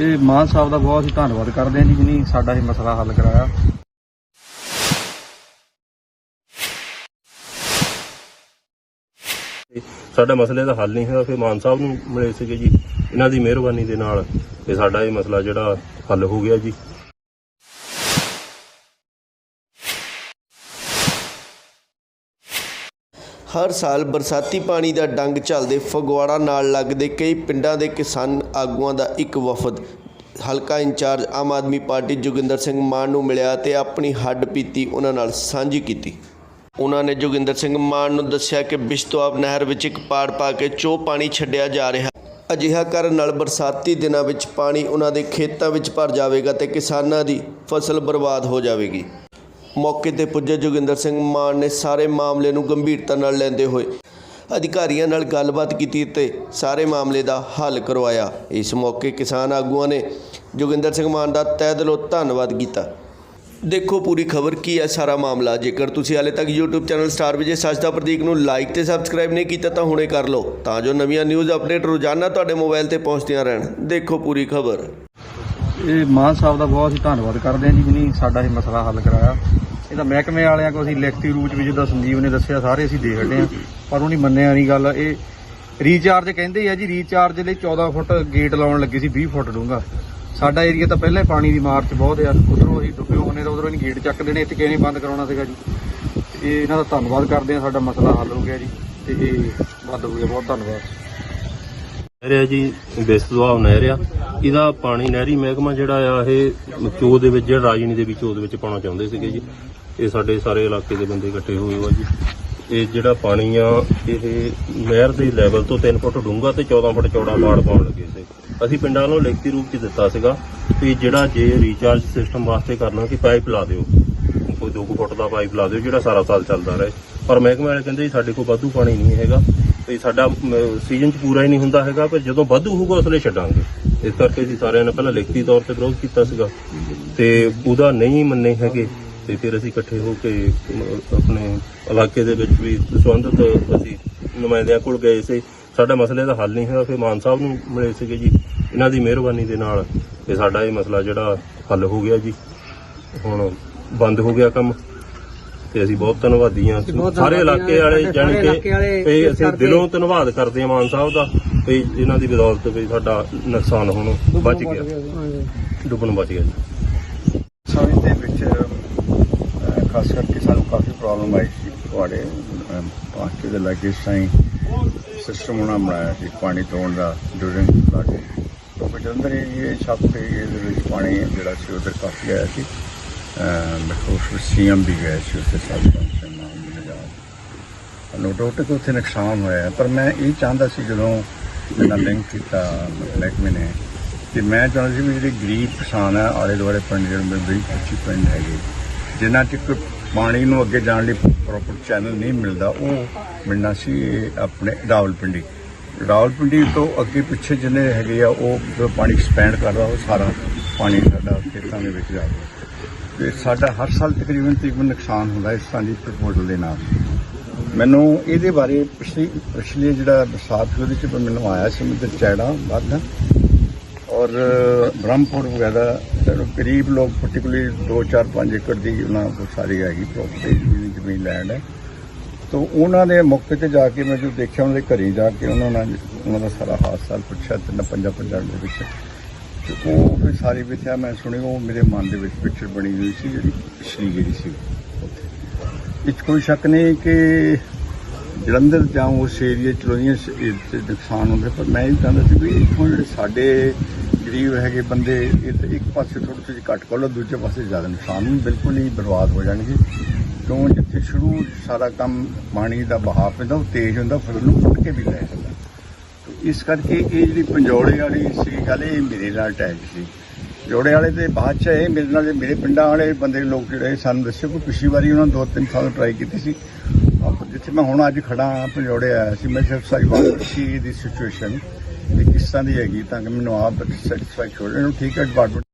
ਇਹ ਮਾਨ ਸਾਹਿਬ ਦਾ ਬਹੁਤ ਹੀ ਧੰਨਵਾਦ ਕਰਦੇ ਹਾਂ ਜੀ ਜਿਹਨੇ ਸਾਡਾ ਇਹ ਮਸਲਾ ਹੱਲ ਕਰਾਇਆ। ਸਾਡਾ ਮਸਲੇ ਦਾ ਹੱਲ ਨਹੀਂ ਹੋਇਆ ਫਿਰ ਮਾਨ ਸਾਹਿਬ ਨੂੰ ਮਿਲੇ ਸੀਗੇ ਜੀ। ਇਹਨਾਂ ਦੀ ਮਿਹਰਬਾਨੀ ਦੇ ਨਾਲ ਇਹ ਸਾਡਾ ਇਹ ਮਸਲਾ ਜਿਹੜਾ ਹੱਲ ਹੋ ਗਿਆ ਜੀ। ਹਰ ਸਾਲ ਬਰਸਾਤੀ ਪਾਣੀ ਦਾ ਡੰਗ ਚੱਲਦੇ ਫਗਵਾੜਾ ਨਾਲ ਲੱਗਦੇ ਕਈ ਪਿੰਡਾਂ ਦੇ ਕਿਸਾਨ ਆਗੂਆਂ ਦਾ ਇੱਕ ਵਫਦ। ਹਲਕਾ ਇੰਚਾਰਜ ਆਮ ਆਦਮੀ ਪਾਰਟੀ ਜੋਗਿੰਦਰ ਸਿੰਘ ਮਾਨ ਨੂੰ ਮਿਲਿਆ ਤੇ ਆਪਣੀ ਹੱਡ ਪੀਤੀ ਉਹਨਾਂ ਨਾਲ ਸਾਂਝੀ ਕੀਤੀ। ਉਹਨਾਂ ਨੇ ਜੋਗਿੰਦਰ ਸਿੰਘ ਮਾਨ ਨੂੰ ਦੱਸਿਆ ਕਿ ਬਿਸ਼ਤੋਆਬ ਨਹਿਰ ਵਿੱਚ ਇੱਕ ਪਾੜ ਪਾ ਕੇ ਚੋ ਪਾਣੀ ਛੱਡਿਆ ਜਾ ਰਿਹਾ। ਅਜਿਹਾ ਕਰਨ ਨਾਲ ਬਰਸਾਤੀ ਦਿਨਾਂ ਵਿੱਚ ਪਾਣੀ ਉਹਨਾਂ ਦੇ ਖੇਤਾਂ ਵਿੱਚ ਭਰ ਜਾਵੇਗਾ ਤੇ ਕਿਸਾਨਾਂ ਦੀ ਫਸਲ ਬਰਬਾਦ ਹੋ ਜਾਵੇਗੀ। ਮੌਕੇ ਤੇ ਪੁੱਜੇ ਜੋਗਿੰਦਰ ਸਿੰਘ ਮਾਨ ਨੇ ਸਾਰੇ ਮਾਮਲੇ ਨੂੰ ਗੰਭੀਰਤਾ ਨਾਲ ਲੈਂਦੇ ਹੋਏ ਅਧਿਕਾਰੀਆਂ ਨਾਲ ਗੱਲਬਾਤ ਕੀਤੀ ਤੇ ਸਾਰੇ ਮਾਮਲੇ ਦਾ ਹੱਲ ਕਰਵਾਇਆ। ਇਸ ਮੌਕੇ ਕਿਸਾਨ ਆਗੂਆਂ ਨੇ ਜੋਗਿੰਦਰ ਸਿੰਘ ਮਾਨ ਦਾ ਤਹਿ ਦਿਲੋਂ ਧੰਨਵਾਦ ਕੀਤਾ। ਦੇਖੋ ਪੂਰੀ ਖਬਰ ਕੀ ਹੈ ਸਾਰਾ ਮਾਮਲਾ। ਜੇਕਰ ਤੁਸੀਂ ਹਾਲੇ ਤੱਕ YouTube ਚੈਨਲ ਸਟਾਰ ਵਿਜੇ ਸੱਚ ਦਾ ਪ੍ਰਤੀਕ ਨੂੰ ਲਾਈਕ ਤੇ ਸਬਸਕ੍ਰਾਈਬ ਨਹੀਂ ਕੀਤਾ ਤਾਂ ਹੁਣੇ ਕਰ ਲਓ। ਤਾਂ ਜੋ ਨਵੀਆਂ ਨਿਊਜ਼ ਅਪਡੇਟ ਰੋਜ਼ਾਨਾ ਤੁਹਾਡੇ ਮੋਬਾਈਲ ਤੇ ਪਹੁੰਚਦੀਆਂ ਰਹਿਣ। ਦੇਖੋ ਪੂਰੀ ਖਬਰ। ਇਹ ਮਾਨ ਸਾਹਿਬ ਦਾ ਬਹੁਤ ਹੀ ਧੰਨਵਾਦ ਕਰਦੇ ਹਾਂ ਜੀ ਜਿਹਨੇ ਸਾਡਾ ਇਹ ਮਸਲਾ ਹੱਲ ਕਰਾਇਆ। ਇਹ ਤਾਂ ਮਹਿਕਮੇ ਵਾਲਿਆਂ ਕੋਲ ਅਸੀਂ ਲਿਖਤੀ ਰੂਪ ਚ ਵੀ ਜਿੱਦਾਂ ਸੰਜੀਵ ਨੇ ਦੱਸਿਆ, ਸਾਰੇ ਅਸੀਂ ਦੇਖ ਹਟੇ ਆ ਪਰ ਉਹਨੇ ਮੰਨਿਆ ਨਹੀਂ ਗੱਲ। ਇਹ ਰੀਚਾਰਜ ਕਹਿੰਦੇ ਆ ਜੀ ਰੀਚਾਰਜ ਲਈ 14 ਫੁੱਟ ਗੇਟ ਲਾਉਣ ਲੱਗੇ ਸੀ 20 ਫੁੱਟ ਡੂੰਘਾ। ਸਾਡਾ ਏਰੀਆ ਤਾਂ ਪਹਿਲਾਂ ਪਾਣੀ ਦੀ ਮਾਰ ਚ ਬਹੁਤ ਆ, ਉਧਰੋਂ ਅਸੀਂ ਡੁੱਬੇ ਹੋਣੇ ਤਾਂ ਉਧਰੋਂ ਨਹੀਂ ਗੇਟ ਚੱਕ ਦੇਣੇ, ਇੱਥੇ ਕਿਸੇ ਬੰਦ ਕਰਾਉਣਾ ਸੀਗਾ ਜੀ। ਇਹ ਇਹਨਾਂ ਦਾ ਧੰਨਵਾਦ ਕਰਦੇ ਆ ਸਾਡਾ ਮਸਲਾ ਹੱਲ ਹੋ ਗਿਆ ਜੀ, ਤੇ ਇਹ ਵੱਧ ਹੋ ਗਿਆ, ਬਹੁਤ ਧੰਨਵਾਦ। ਨਹਿਰ ਜੀ ਬੇਸਦਵਾਬ ਨਹਿਰ ਆ ਇਹਦਾ ਪਾਣੀ ਨਹਿਰੀ ਮਹਿਕਮਾ ਜਿਹੜਾ ਆ, ਇਹ ਚੋ ਦੇ ਵਿੱਚ, ਜਿਹੜਾ ਰਾਜਨੀ ਦੇ ਵਿੱਚ, ਉਹਦੇ ਵਿੱਚ ਪਾਉਣਾ ਚਾਹੁੰਦੇ ਸੀਗੇ ਜੀ। ਇਹ ਸਾਡੇ ਸਾਰੇ ਇਲਾਕੇ ਦੇ ਬੰਦੇ ਇਕੱਠੇ ਹੋਏ ਹੋ ਜੀ। ਇਹ ਜਿਹੜਾ ਪਾਣੀ ਆ, ਇਹ ਨਹਿਰ ਦੇ ਲੈਵਲ ਤੋਂ 3 ਫੁੱਟ ਡੂੰਘਾ ਤੇ 14 ਫੁੱਟ ਚੌੜਾ ਬਾੜ ਪਾਉਣ ਲੱਗੇ ਸੀ। ਅਸੀਂ ਪਿੰਡਾਂ ਨੂੰ ਲਿਖਤੀ ਰੂਪ 'ਚ ਦਿੱਤਾ ਸੀਗਾ ਵੀ ਜਿਹੜਾ ਜੇ ਰੀਚਾਰਜ ਸਿਸਟਮ ਵਾਸਤੇ ਕਰਨਾ ਕਿ ਪਾਈਪ ਲਾ ਦਿਓ। ਕੋਈ 2 ਫੁੱਟ ਦਾ ਪਾਈਪ ਲਾ ਦਿਓ, ਜਿਹੜਾ ਸਾਰਾ ਸਾਲ ਚੱਲਦਾ ਰਹੇ। ਪਰ ਮਹਿਕਮੇ ਵਾਲੇ ਕਹਿੰਦੇ ਜੀ, ਸਾਡੇ ਕੋਲ ਵਾਧੂ ਪਾਣੀ ਨਹੀਂ ਹੈਗਾ। ਤੇ ਸਾਡਾ ਸੀਜ਼ਨ 'ਚ ਪੂਰਾ ਹੀ ਨਹੀਂ ਹੁੰਦਾ ਹੈਗਾ, ਪਰ ਜਦੋਂ ਵਾਧੂ ਹੋਊਗਾ, ਉਸ ਲਈ ਛੱਡਾਂਗੇ। ਇਸ ਕਰਕੇ ਅਸੀਂ ਸਾਰਿਆਂ ਨੇ ਪਹਿਲਾਂ ਲਿਖਤੀ ਤੌਰ ਤੇ ਵਿਰੋਧ ਕੀਤਾ ਸੀਗਾ। ਤੇ ਉਹਦਾ ਨਹੀਂ ਮੰਨੇ ਹੈਗੇ, ਤੇ ਫਿਰ ਅਸੀਂ ਇਕੱਠੇ ਹੋ ਕੇ ਆਪਣੇ ਇਲਾਕੇ ਦੇ ਵਿੱਚ ਵੀ ਸੰਬੰਧਿਤ ਅਸੀਂ ਨੁਮਾਇੰਦਿਆਂ ਕੋਲ ਗਏ ਸੀ। ਸਾਡਾ ਮਸਲੇ ਦਾ ਹੱਲ ਨਹੀਂ ਹੋਇਆ ਫਿਰ ਮਾਨ ਸਾਹਿਬ ਨੂੰ ਮਿਲੇ ਸੀਗੇ ਜੀ। ਇਹਨਾਂ ਦੀ ਮਿਹਰਬਾਨੀ ਦੇ ਨਾਲ ਤੇ ਸਾਡਾ ਇਹ ਮਸਲਾ ਜਿਹੜਾ ਹੱਲ ਹੋ ਗਿਆ ਜੀ। ਹੁਣ ਬੰਦ ਹੋ ਗਿਆ ਕੰਮ। ਤੇ ਅਸੀਂ ਬਹੁਤ ਧੰਨਵਾਦੀ ਹਾਂ। ਸਾਰੇ ਇਲਾਕੇ ਵਾਲੇ ਜਾਣੀ ਕਿ ਵੀ ਅਸੀਂ ਦਿਲੋਂ ਧੰਨਵਾਦ ਕਰਦੇ ਹਾਂ ਮਾਨ ਸਾਹਿਬ ਦਾ ਵੀ ਇਹਨਾਂ ਦੀ ਬਦੌਲਤ ਵੀ ਸਾਡਾ ਨੁਕਸਾਨ ਹੁਣ ਬਚ ਗਿਆ। ਡੁੱਬਣ ਬਚ ਗਿਆ ਜੀ। ਸਮੇਂ ਦੇ ਵਿੱਚ ਖਾਸ ਕਰਕੇ ਸਾਨੂੰ ਕਾਫੀ ਪ੍ਰੋਬਲਮ ਆਈ ਸੀ ਤੁਹਾਡੇ ਪਾਸਟਰ ਦੇ ਲਾਗੇ ਸਾਈ ਸਿਸਟਮ ਉਹਨਾਂ ਬਣਾਇਆ ਸੀ ਪਾਣੀ ਤੋੜਨ ਦਾ ਡੂਰਿੰਗ ਫਲੱਡ ਤੋਂ ਜੰਦਰ ਇਹ ਛੱਪ ਤੇ ਇਹਦੇ ਵਿੱਚ ਪਾਣੀ ਜਿਹੜਾ ਸੀ ਉਧਰ ਕਾਫੀ ਆਇਆ ਸੀ। ਮੈਂ ਸੀਐਮ ਵੀ ਗਏ ਸੀ ਉੱਥੇ ਸਭ ਤੋਂ ਨਾਮ ਵੀ ਯਾਦ ਨੋ ਡਾਊਟ ਕਿ ਉੱਥੇ ਨੁਕਸਾਨ ਹੋਇਆ ਹੈ, ਪਰ ਮੈਂ ਇਹ ਚਾਹੁੰਦਾ ਸੀ ਜਦੋਂ ਮੇਰਾ ਲਿੰਕ ਕੀਤਾ ਮਹਿਕਮੇ ਨੇ ਕਿ ਮੈਂ ਚਾਹੁੰਦਾ ਸੀ ਵੀ ਜਿਹੜੇ ਗਰੀਬ ਕਿਸਾਨ ਆ ਆਲੇ ਦੁਆਲੇ ਪਿੰਡ ਜਿਹੜੇ ਮੇਰੇ ਬੜੀ ਅੱਛੀ ਪਿੰਡ ਹੈਗੇ ਜਿਨ੍ਹਾਂ ਕੋਈ ਪਾਣੀ ਨੂੰ ਅੱਗੇ ਜਾਣ ਲਈ ਪ੍ਰੋਪਰ ਚੈਨਲ ਨਹੀਂ ਮਿਲਦਾ ਉਹ ਮਿਲਣਾ ਸੀ ਇਹ ਆਪਣੇ ਰਾਵਲਪਿੰਡੀ। ਰਾਵਲਪਿੰਡੀ ਤੋਂ ਅੱਗੇ ਪਿੱਛੇ ਜਿੰਨੇ ਹੈਗੇ ਆ ਉਹ ਪਾਣੀ ਐਕਸਪੈਂਡ ਕਰਦਾ ਉਹ ਸਾਰਾ ਪਾਣੀ ਸਾਡਾ ਖੇਤਾਂ ਦੇ ਵਿੱਚ ਜਾਂਦਾ ਤੇ ਸਾਡਾ ਹਰ ਸਾਲ ਤਕਰੀਬਨ ਤਕਰੀਬਨ ਨੁਕਸਾਨ ਹੁੰਦਾ ਇਸ ਤਰ੍ਹਾਂ ਦੀ ਪ੍ਰਪੋਜ਼ਲ ਦੇ ਨਾਲ। ਮੈਨੂੰ ਇਹਦੇ ਬਾਰੇ ਪਿਛਲੀ, ਪਿਛਲੇ ਜਿਹੜਾ ਬਰਸਾਤ ਸੀ ਉਹਦੇ ਚ ਮੈਨੂੰ ਆਇਆ ਸੀ ਮਿੱਤਰ ਚੈੜਾ ਵੱਧ ਔਰ ਬ੍ਰਹਮਪੁਰ ਵਗੈਰਾ ਜਿਹੜੇ ਗਰੀਬ ਲੋਕ ਪਾਰਟਿਕੂਲਰਲੀ 2 4 5 ਏਕੜ ਦੀ ਉਹਨਾਂ ਕੋਲ ਸਾਰੀ ਹੈਗੀ ਪ੍ਰੋਪਰਟੀ ਜ਼ਮੀਨ ਲੈਂਡ ਹੈ। ਤੋਂ ਉਹਨਾਂ ਦੇ ਮੌਕੇ ਤੇ ਜਾ ਕੇ ਮੈਂ ਜੋ ਦੇਖਿਆ, ਉਹਨਾਂ ਦੇ ਘਰੇ ਜਾ ਕੇ ਉਹਨਾਂ ਨਾਲ, ਉਹਨਾਂ ਦਾ ਸਾਰਾ ਹਾਲ ਸਾਲ ਪੁੱਛਿਆ ਤਿੰਨ ਪੰਜਾਂ ਪੰਜਾਂ ਦੇ ਵਿੱਚ ਤੇ ਉਹ ਫਿਰ ਸਾਰੀ ਵਿਥਿਆ ਮੈਂ ਸੁਣੀ ਉਹ ਮੇਰੇ ਮਨ ਦੇ ਵਿੱਚ ਪਿਕਚਰ ਬਣੀ ਹੋਈ ਸੀ, ਜਿਹੜੀ ਸ਼੍ਰੀਗਿਰੀ ਸੀ ਉੱਥੇ। ਇਹ 'ਚ ਕੋਈ ਸ਼ੱਕ ਨਹੀਂ ਕਿ ਜਲੰਧਰ ਜਾਂ ਉਸ ਏਰੀਏ ਚ ਲੋਹੀਆਂ ਨੁਕਸਾਨ ਹੁੰਦੇ, ਪਰ ਮੈਂ ਇਹ ਚਾਹੁੰਦਾ ਸੀ ਵੀ ਇੱਥੋਂ ਜਿਹੜੇ ਸਾਡੇ ਗਰੀਬ ਹੈਗੇ ਬੰਦੇ, ਇਹ ਤਾਂ ਇੱਕ ਪਾਸੇ ਥੋੜ੍ਹੀ ਜਿਹੀ ਘੱਟ ਕਰ, ਦੂਜੇ ਪਾਸੇ ਜ਼ਿਆਦਾ ਨੁਕਸਾਨ ਵੀ ਬਿਲਕੁਲ ਹੀ ਬਰਬਾਦ ਹੋ ਜਾਣਗੇ। ਕਿਉਂ ਜਿੱਥੇ ਸ਼ੁਰੂ ਸਾਰਾ ਕੰਮ ਪਾਣੀ ਦਾ ਬਹਾਅ ਪੈਂਦਾ, ਉਹ ਤੇਜ਼ ਹੁੰਦਾ ਫਸਲ ਨੂੰ ਫੁੱਟ ਕੇ ਵੀ ਲੈ ਇਸ ਕਰਕੇ ਇਹ ਜਿਹੜੀ ਪੰਜੋੜੇ ਵਾਲੀ ਸੀ ਗੱਲ, ਇਹ ਮੇਰੇ ਨਾਲ ਅਟੈਚ ਸੀ। ਜੋੜੇ ਵਾਲੇ ਤੇ ਬਾਅਦ ਚ ਇਹ ਮੇਰੇ ਨਾਲ, ਮੇਰੇ ਪਿੰਡਾਂ ਵਾਲੇ ਬੰਦੇ ਲੋਕ ਜਿਹੜੇ, ਸਾਨੂੰ ਦੱਸਿਓ ਕਿ ਪਿਛਲੀ ਵਾਰੀ ਉਹਨਾਂ ਦੋ ਤਿੰਨ ਸਾਲ ਟਰਾਈ ਕੀਤੀ ਸੀ। ਆਪ ਜਿੱਥੇ ਮੈਂ ਹੁਣ ਅੱਜ ਖੜਾ ਹਾਂ, ਪੰਜੋੜੇ ਆਇਆ ਸੀ, ਮੈਂ ਸਿਰਫ ਸਾਰੀ ਬਾਤ ਪੁੱਛੀ ਦੀ ਸਿਚੁਏਸ਼ਨ ਇਹ ਕਿਸ ਤਰ੍ਹਾਂ ਦੀ ਹੈਗੀ ਤਾਂ ਕਿ ਮੈਨੂੰ ਆਪ ਸੈਟੀਸਫਾਈ ਹੋ ਜਾਵੇ ਠੀਕ ਹੈ ਡਿਪਾਰਟਮੈਂਟ